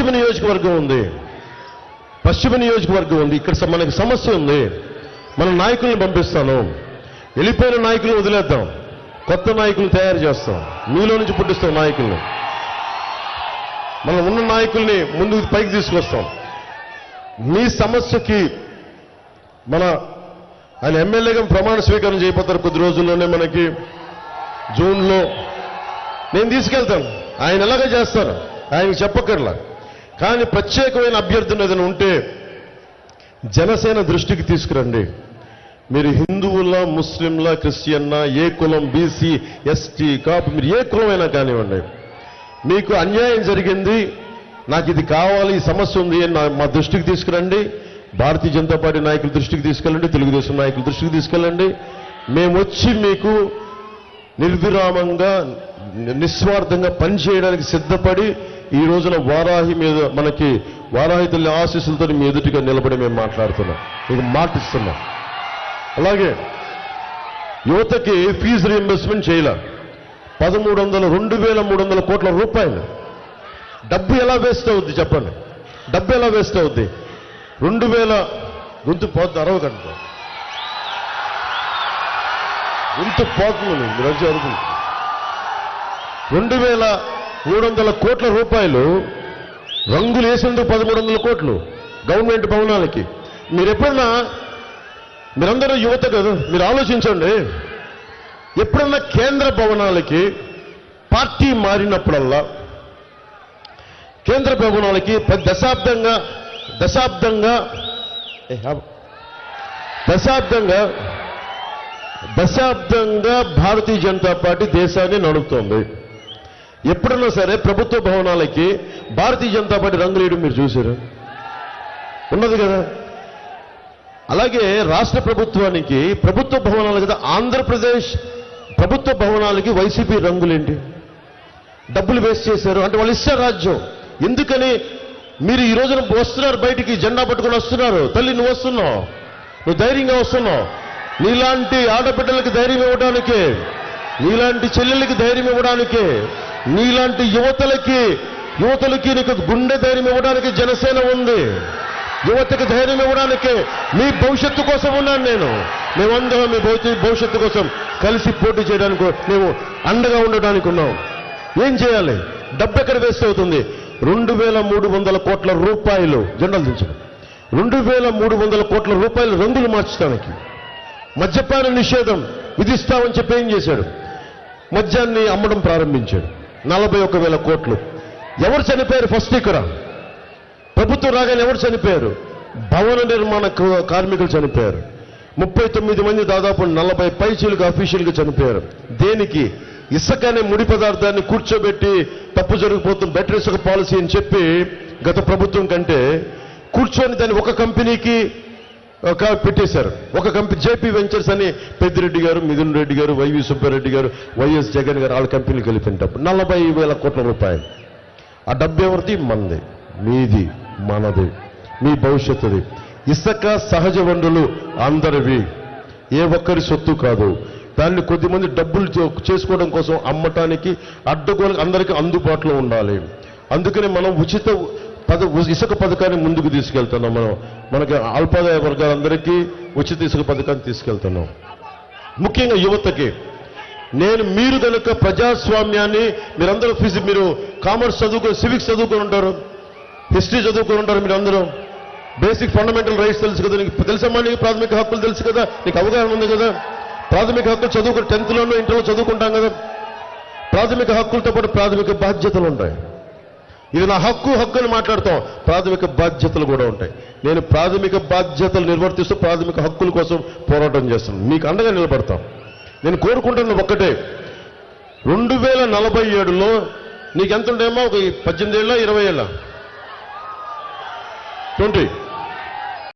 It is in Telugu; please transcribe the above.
పశ్చిమ నియోజకవర్గం ఉంది. పశ్చిమ నియోజకవర్గం ఉంది. ఇక్కడ మనకి సమస్య ఉంది. మన నాయకుల్ని పంపిస్తాను. వెళ్ళిపోయిన నాయకులు వదిలేద్దాం. కొత్త నాయకులు తయారు చేస్తాం. మీలో నుంచి పుట్టిస్తాం నాయకుల్ని. మనం ఉన్న నాయకుల్ని ముందుకు పైకి తీసుకొస్తాం. మీ సమస్యకి మన ఆయన ఎమ్మెల్యేగా ప్రమాణ స్వీకారం చేయబోతారు కొద్ది రోజుల్లోనే మనకి జూన్లో. నేను తీసుకెళ్తాను. ఆయన ఎలాగ చేస్తారు. ఆయనకి చెప్పక్కర్లా. కానీ ప్రత్యేకమైన అభ్యర్థులు ఏదైనా ఉంటే జనసేన దృష్టికి తీసుకురండి. మీరు హిందువుల ముస్లింల క్రిస్టియన్న ఏ కులం బీసీ ఎస్టీ కాపు మీరు ఏ కులమైనా కానివ్వండి. మీకు అన్యాయం జరిగింది నాకు ఇది కావాలి ఈ సమస్య ఉంది అని నా- మా దృష్టికి తీసుకురండి. భారతీయ జనతా పార్టీ నాయకుల దృష్టికి తీసుకెళ్ళండి తెలుగుదేశం నాయకుల దృష్టికి తీసుకెళ్ళండి. మేము వచ్చి మీకు నిర్విరామంగా నిస్వార్థంగా పనిచేయడానికి సిద్ధపడి ఈ రోజున వారాహి మీద మనకి వారాహి తల్లి ఆశీస్సులతో మీ ఎదుటిగా నిలబడి మేము మాట్లాడుతున్నాం. మీకు మాటిస్తున్నాం. అలాగే యువతకి ఫీజు రీఎంబర్స్మెంట్ చేయాల. పదమూడు వందల రెండు వేల మూడు వందల కోట్ల రూపాయలు. డబ్బు ఎలా వేస్ట్ అవుద్ది చెప్పండి. డబ్బు ఎలా వేస్ట్ అవుద్ది? రెండు వేల గొంతు పోద్ది అరవగంట గొంతు పోతుంది మీరు వచ్చి రెండు వేల మూడు వందల కోట్ల రూపాయలు రంగులు వేసేందుకు పదమూడు వందల కోట్లు గవర్నమెంట్ భవనాలకి. మీరు ఎప్పుడన్నా మీరందరూ యువత కదా మీరు ఆలోచించండి. ఎప్పుడన్నా కేంద్ర భవనాలకి పార్టీ మారినప్పుడల్లా కేంద్ర భవనాలకి పది దశాబ్దంగా దశాబ్దంగా దశాబ్దంగా దశాబ్దంగా భారతీయ జనతా పార్టీ దేశాన్ని నడుపుతోంది. ఎప్పుడన్నా సరే ప్రభుత్వ భవనాలకి భారతీయ జనతా పార్టీ రంగులేయడం మీరు చూశారు? ఉన్నది కదా. అలాగే రాష్ట్ర ప్రభుత్వానికి ప్రభుత్వ భవనాలు కదా ఆంధ్రప్రదేశ్ ప్రభుత్వ భవనాలకి వైసీపీ రంగులేంటి? డబ్బులు వేస్ట్ చేశారు. అంటే వాళ్ళు ఇస్తారు రాజ్యం. ఎందుకని మీరు ఈ రోజున వస్తున్నారు బయటికి జెండా పట్టుకొని వస్తున్నారు. తల్లి నువ్వు వస్తున్నావు. నువ్వు ధైర్యంగా వస్తున్నావు. నీలాంటి ఆడబిడ్డలకి ధైర్యం ఇవ్వడానికి నీలాంటి చెల్లెలకి ధైర్యం ఇవ్వడానికి నీలాంటి యువతలకి యువతలకి నీకు గుండె ధైర్యం ఇవ్వడానికి జనసేన ఉంది. యువతకి ధైర్యం ఇవ్వడానికి మీ భవిష్యత్తు కోసం ఉన్నాను నేను. మేమందరం మీ భవిష్యత్తు కోసం కలిసి పోటీ చేయడానికి మేము అండగా ఉండడానికి ఉన్నాం. ఏం చేయాలి? డబ్బు ఎక్కడ వేస్ట్ అవుతుంది? రెండు వేల మూడు వందల కోట్ల రూపాయలు జెండాలు దించడం రెండు వేల మూడు వందల కోట్ల రూపాయలు రంగులు మార్చడానికి మద్యపాన నిషేధం విధిస్తామని చెప్పి ఏం చేశాడు? మద్యాన్ని అమ్మడం ప్రారంభించాడు. నలభై ఒక వేల కోట్లు. ఎవరు చనిపోయారు? ఫస్ట్ ఇక్కడ. ప్రభుత్వం రాగానే ఎవరు చనిపోయారు? భవన నిర్మాణ కార్మికులు చనిపోయారు. ముప్పై తొమ్మిది మంది దాదాపు నలభై పైచీలకు అఫీషియల్గా చనిపోయారు. దేనికి? ఇసుక అనే ముడి పదార్థాన్ని కూర్చోబెట్టి తప్పు జరిగిపోతుంది బెటర్ ఇసుక పాలసీ అని చెప్పి గత ప్రభుత్వం కంటే కూర్చొని దాన్ని ఒక కంపెనీకి ఒక పెట్టేశారు. ఒక కంపెనీ జేపీ వెంచర్స్ అని పెద్దిరెడ్డి గారు మిథున్ రెడ్డి గారు వైవి సుబ్బారెడ్డి గారు వైఎస్ జగన్ గారు వాళ్ళ కంపెనీలు కలిపినప్పుడు నలభై వేల కోట్ల రూపాయలు. ఆ డబ్బు ఎవరిది? మనది. మీది మనది. మీ భవిష్యత్తుది. ఇసుక సహజ వనరులు అందరివి. ఏ ఒక్కరి సొత్తు కాదు. దాన్ని కొద్దిమంది డబ్బులు చేసుకోవడం కోసం అమ్మటానికి అడ్డగోలు అందరికీ అందుబాటులో ఉండాలి. అందుకని మనం ఉచిత పద ఇసుక పథకాన్ని ముందుకు తీసుకెళ్తున్నాం మనం. మనకి అల్పాదాయ వర్గాలందరికీ ఉచిత ఇసుక పథకాన్ని తీసుకెళ్తున్నాం. ముఖ్యంగా యువతకి. నేను మీరు కనుక ప్రజాస్వామ్యాన్ని మీరందరూ ఫిజి మీరు కామర్స్ చదువుకొని సివిక్స్ చదువుకొని ఉంటారు. హిస్టరీ చదువుకొని ఉంటారు మీరందరూ. బేసిక్ ఫండమెంటల్ రైట్స్ తెలుసు కదా నీకు. తెలుసమ్మా నీకు? ప్రాథమిక హక్కులు తెలుసు కదా? నీకు అవగాహన ఉంది కదా? ప్రాథమిక హక్కులు చదువుకుని టెన్త్లోనూ ఇంటర్లో చదువుకుంటాం కదా? ప్రాథమిక హక్కులతో పాటు ప్రాథమిక బాధ్యతలు ఉంటాయి. ఇది నా హక్కు హక్కు అని మాట్లాడతాం. ప్రాథమిక బాధ్యతలు కూడా ఉంటాయి. నేను ప్రాథమిక బాధ్యతలు నిర్వర్తిస్తూ ప్రాథమిక హక్కుల కోసం పోరాటం చేస్తున్నాను. మీకు అండగా నిలబడతాం. నేను కోరుకుంటున్న ఒక్కటే. రెండు వేల నలభై ఏడులో నీకెంత ఉండేమో? ఒక పద్దెనిమిది ఏళ్ళ ఇరవై ఏళ్ళ? ట్వంటీ.